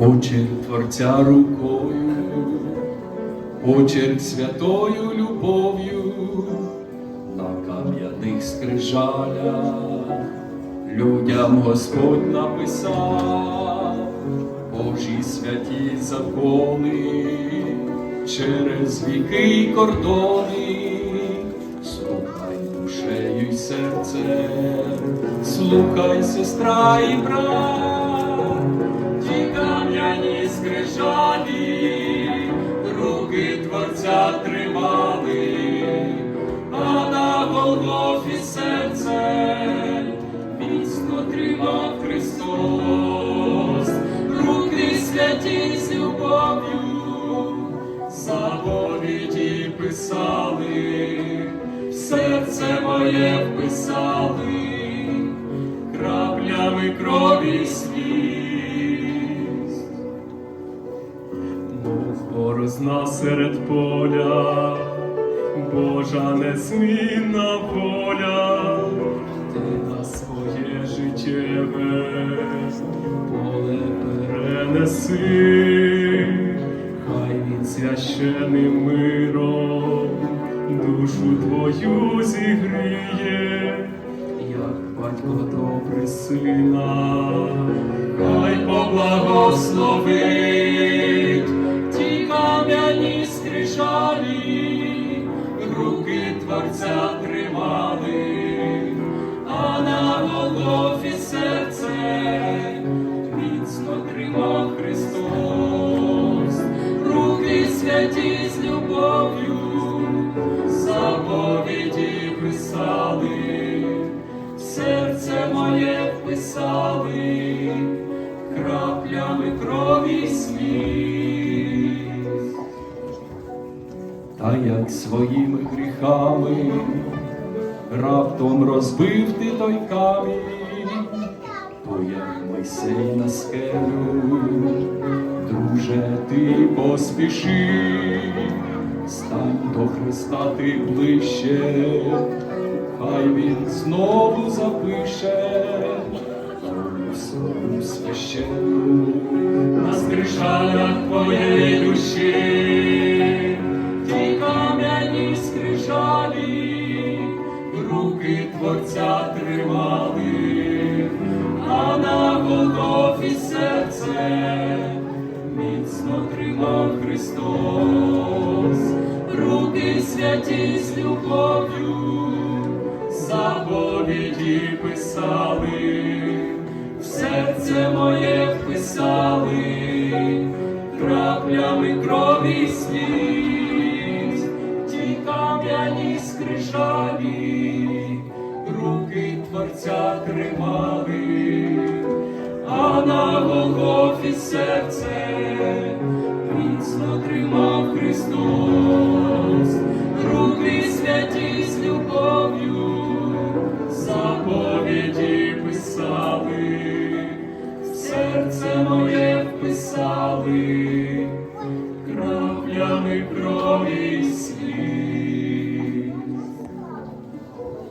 Очерк Творця рукою, очерк святою любов'ю, на кам'яних скрижалях людям Господь написав Божі святі закони через віки й кордони. Слухай душею й серцем, слухай, сестра і брат, заповіді писали, в серце моє вписали, краплями крові сліз. Мов борозна серед поля, Божа незмінна воля, ти на своє життєве поле перенеси, хай він священним миром душу твою зігріє, як батько добрий сина, хай поблагословить. Ті кам'яні скрижалі, руки Творця тримали, а на Голгофі серце міцно тримав Христос, руки святі з любов'ю, заповіді писали, в серце моє вписали, краплями крові сліз. Та як своїми гріхами раптом розбив ти той камінь, то як Мойсей на скелю, друже, ти поспіши, стань до Христа ти ближче, хай він знову запише свою священну на скрижалях твоєї душі, ті кам'яні скрижалі, руки Творця тримали, а на Голгофі серце міцно тримав Христос, святі з любов'ю, заповіді писали, в серце моє вписали, краплями крові сліз, ті кам'яні скрижалі, руки Творця тримали, а на Голгофі серце